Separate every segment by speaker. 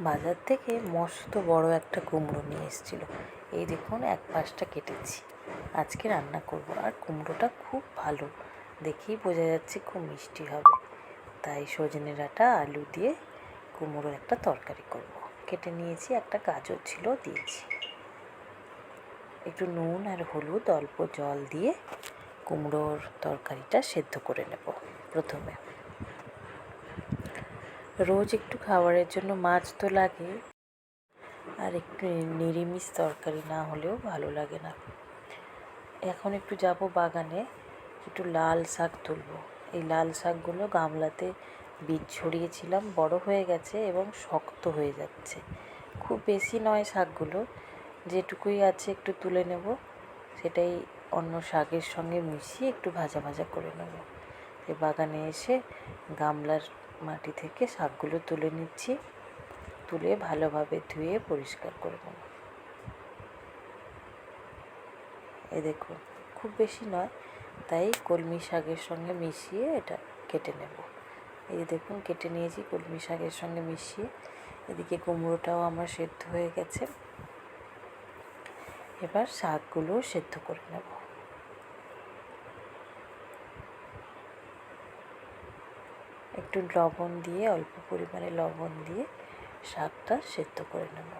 Speaker 1: বাজার থেকে মস্ত বড় একটা কুমড়ো নিয়ে এসেছিল। এই দেখুন, এক পাশটা কেটেছি। আজকে রান্না করব আর কুমড়োটা খুব ভালো। দেখেই বোঝা যাচ্ছে খুব মিষ্টি হবে। তাই সজনে ডাঁটা, আলু দিয়ে কুমড়োর একটা তরকারি করব। কেটে নিয়েছি একটা গাজর ছিল, দিয়েছি। একটু নুন আর হলুদ, অল্প জল দিয়ে কুমড়োর তরকারিটা সেদ্ধ করে নেব প্রথমে। রোজ একটু খাবারের জন্য মাছ তো লাগে। আর একটু নিরামিষ তরকারি না হলেও ভালো লাগে না। এখন একটু যাব বাগানে, একটু লাল শাক তুলব। এই লাল শাকগুলো গামলাতে বীজ ছড়িয়েছিলাম বড় হয়ে গেছে এবং শক্ত হয়ে যাচ্ছে। খুব বেশি নয় শাকগুলো, যেটুকুই আছে একটু তুলে নেব। সেটাই অন্য শাকের সঙ্গে মিশিয়ে একটু ভাজা ভাজা করে নেব। বাগানে এসে গামলার মাটি থেকে শাকগুলো তুলে নিচ্ছি। তুলে ভালোভাবে ধুয়ে পরিষ্কার করে নেব। এ দেখুন খুব বেশি নয়, তাই কলমি শাকের সঙ্গে মিশিয়ে এটা কেটে নেব। এই দেখুন, কেটে নিয়েছি কলমি শাকের সঙ্গে মিশিয়ে। এদিকে কুমড়োটাও আমার সেদ্ধ হয়ে গেছে। এবার শাকগুলো সেদ্ধ করে নেব। একটু লবণ দিয়ে, অল্প পরিমাণে লবণ দিয়ে শাকটা সেদ্ধ করে নেব।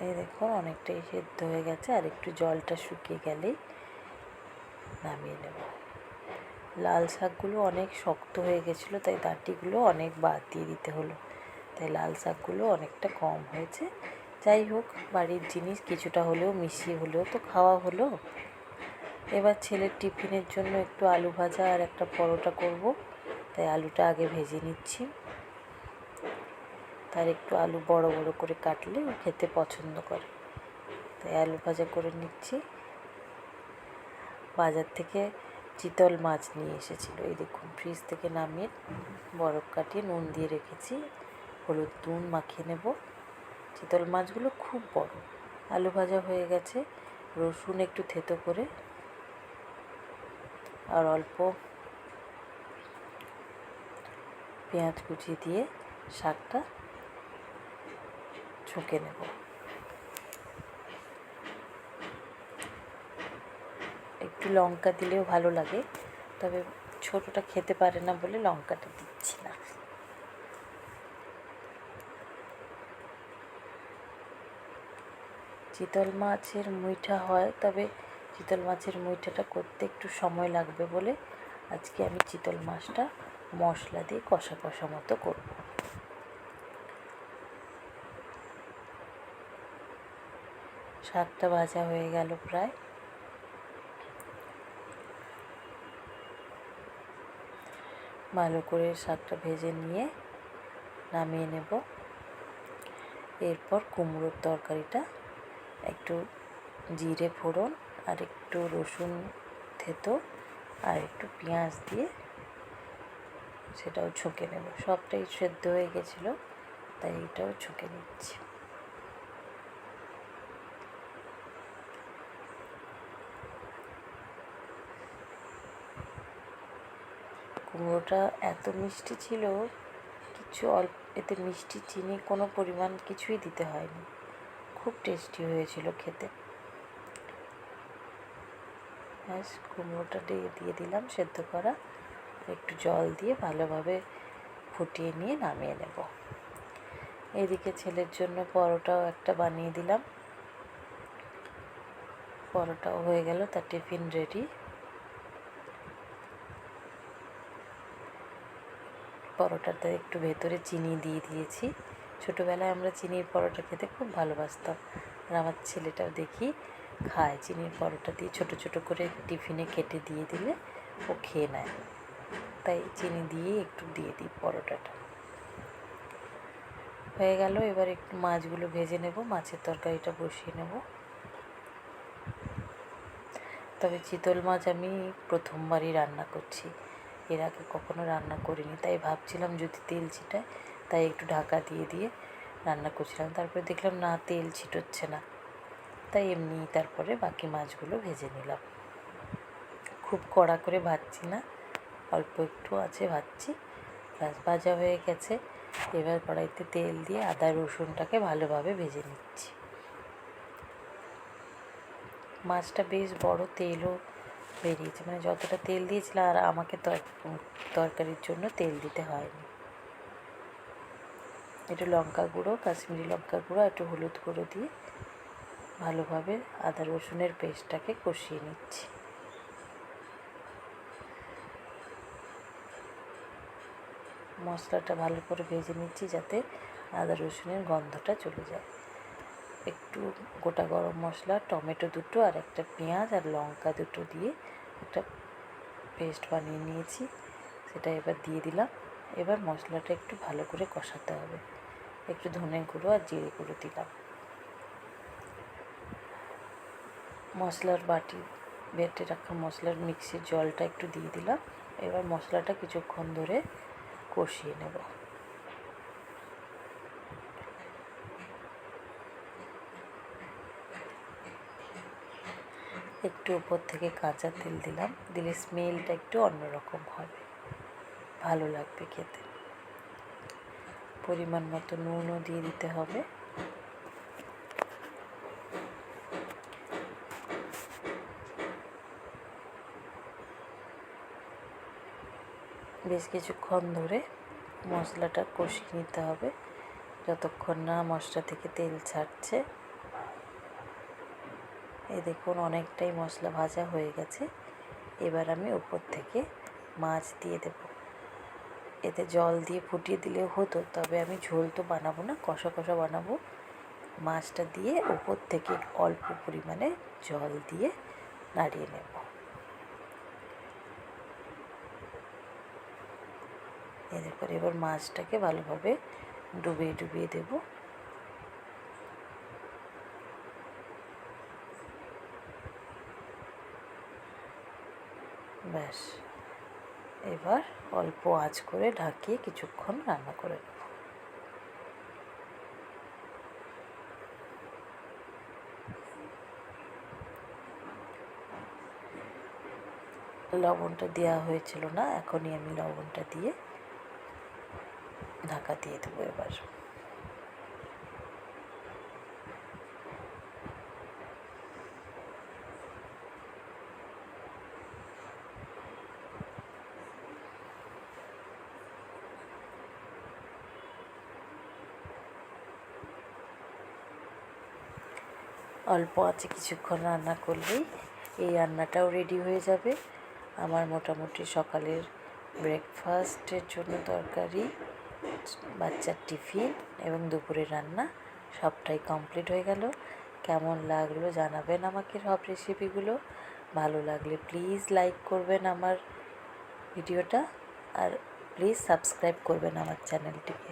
Speaker 1: এই দেখুন, অনেকটাই সেদ্ধ হয়ে গেছে, আর একটু জলটা শুকিয়ে গেলেই নামিয়ে নেব। লাল শাকগুলো অনেক শক্ত হয়ে গেছিল, তাই দাঁটিগুলো অনেক বাদ দিয়ে দিতে হলো। তাই লাল শাকগুলো অনেকটা কম হয়েছে। যাই হোক, বাড়ির জিনিস কিছুটা হলেও মিশিয়ে হলেও তো খাওয়া হলো। এবার ছেলের টিফিনের জন্য একটু আলু ভাজা আর একটা পরোটা করব। তাই আলুটা আগে ভেজে নিচ্ছি। তার একটু আলু বড় বড় করে কাটলে ও খেতে পছন্দ করে। তাই আলু ভাজা করে নিচ্ছি। বাজার থেকে চিতল মাছ নিয়ে এসেছিল। এই দেখুন, ফ্রিজ থেকে নামিয়ে বরফ কাটিয়ে নুন দিয়ে রেখেছি। হলুদ নুন মাখিয়ে নেব। চিতল মাছগুলো খুব বড়। আলু ভাজা হয়ে গেছে। রসুন একটু থেতো করে আর অল্প পেঁয়াজ কুচি দিয়ে শাকটা ছুঁকে নেব। একটু লঙ্কা দিলেও ভালো লাগে, তবে ছোটোটা খেতে পারে না বলে লঙ্কাটা দিচ্ছি না। চিতল মাছের মুইঠা হয়, তবে চিতল মাছের মুইঠাটা করতে একটু সময় লাগবে বলে আজকে আমি চিতল মাছটা মশলা দিয়ে কষা কষা মতো করব। শাকটা ভাজা হয়ে গেল প্রায়। ভালো করে শাকটা ভেজে নিয়ে নামিয়ে নেব। এরপর কুমড়োর তরকারিটা একটু জিরে ফোড়ন আর একটু রসুন থেতো আর একটু পেঁয়াজ দিয়ে সেটাও ছুঁকে নেব। সবটাই সেদ্ধ হয়ে গেছিল, তাই এটাও ছুঁকে নিচ্ছি। কুমড়োটা এত মিষ্টি ছিল, কিছু অল্প এতে মিষ্টি, চিনি কোনো পরিমাণ কিছুই দিতে হয়নি। খুব টেস্টি হয়েছিল খেতে। ব্যাস কুমড়োটা দিয়ে দিয়ে দিলাম, সেদ্ধ করা। একটু জল দিয়ে ভালোভাবে ফুটিয়ে নিয়ে নামিয়ে নেব। এদিকে ছেলের জন্য পরোটাও একটা বানিয়ে দিলাম। পরোটাও হয়ে গেল, তার টিফিন রেডি। পরোটাতে একটু ভেতরে চিনি দিয়ে দিয়েছি। ছোটোবেলায় আমরা চিনির পরোটা খেতে খুব ভালোবাসতাম। আর আমার ছেলেটাও দেখি খায়। চিনির পরোটা দিয়ে ছোটো ছোটো করে টিফিনে কেটে দিয়ে দিলে ও খেয়ে নেয়। তাই চিনি দিয়ে একটু দিয়ে দিই পরোটাটা। হয়ে গেল, এবার একটু মাছগুলো ভেজে নেব, মাছের তরকারিটা বসিয়ে নেব। তবে চিতল মাছ আমি প্রথমবারই রান্না করছি। এর আগে কখনো রান্না করিনি, তাই ভাবছিলাম যদি তেল ছিটায়, তাই একটু ঢাকা দিয়ে দিয়ে রান্না করছিলাম। তারপরে দেখলাম না, তেল ছিটোচ্ছে না। তাই এমনি তারপরে বাকি মাছগুলো ভেজে নিলাম। খুব কড়া করে ভাজছি না, অল্প একটু আছে ভাজছি। ব্যাস ভাজা হয়ে গেছে, এবার কড়াইতে তেল দিয়ে আদা, রসুনটাকে ভালোভাবে ভেজে নিচ্ছি। মাছটা বেশ বড় তেলও বেরিয়েছে মানে যতটা তেল দিয়েছিল আর আমাকে তরকারির জন্য তেল দিতে হয়নি। একটু লঙ্কা গুঁড়ো, কাশ্মীরি লঙ্কা গুঁড়ো, একটু হলুদ গুঁড়ো দিয়ে ভালোভাবে আদা রসুনের পেস্টটাকে কষিয়ে নিচ্ছি। মশলাটা ভালো করে ভেজে নিচ্ছি যাতে আদা রসুনের গন্ধটা চলে যায়। একটু গোটা গরম মশলা, টমেটো দুটো আর একটা পেঁয়াজ আর লঙ্কা দুটো দিয়ে একটা পেস্ট বানিয়ে নিয়েছি। সেটা এবার দিয়ে দিলাম। এবার মশলাটা একটু ভালো করে কষাতে হবে। একটু ধনে গুঁড়ো আর জিরে গুঁড়ো দিলাম। মশলার বাটি, বেটে রাখা মশলার মিক্সির জলটা একটু দিয়ে দিলাম। এবার মশলাটা কিছুক্ষণ ধরে কষিয়ে নেব। একটু উপর থেকে কাঁচা তেল দিলাম, দিলে স্মেলটা একটু অন্যরকম হবে। ভালো লাগবে খেতে। পরিমাণ মতো নুনও দিয়ে দিতে হবে। বেশ কিছুক্ষণ ধরে মশলাটা কষিয়ে নিতে হবে। যতক্ষণ না মশলা থেকে তেল ছাড়ছে। এই দেখুন, অনেকটাই মশলা ভাজা হয়ে গেছে। এবার আমি উপর থেকে মাছ দিয়ে দেব। এতে জল দিয়ে ফুটিয়ে দিলেও হতো, তবে আমি ঝোল তো বানাবো না, কষা কষা বানাবো। মাছটা দিয়ে উপর থেকে অল্প পরিমাণে জল দিয়ে নাড়িয়ে নেব। এরপর এবার মাছটাকে ভালোভাবে ডুবিয়ে ডুবিয়ে দেব। ব্যাস, এবার অল্প আঁচ করে ঢাকিয়ে কিছুক্ষণ রান্না করে নেব। লবণটা দেওয়া হয়েছিল না, এখনই আমি লবণটা দিয়ে ঢাকা দিয়ে দেবো এবার। অল্প আছে, কিছুক্ষণ রান্না করলেই এই রান্নাটাও রেডি হয়ে যাবে। আমার মোটামুটি সকালের ব্রেকফাস্টের জন্য তরকারি বাচ্চার টিফিন এবং দুপুরের রান্না সবটাই কমপ্লিট হয়ে গেল। কেমন লাগল জানাবেন আমাকে সব রেসিপিগুলো ভালো লাগলে প্লিজ লাইক করবেন আমার ভিডিওটা আর প্লিজ সাবস্ক্রাইব করবেন আমার চ্যানেলটিকে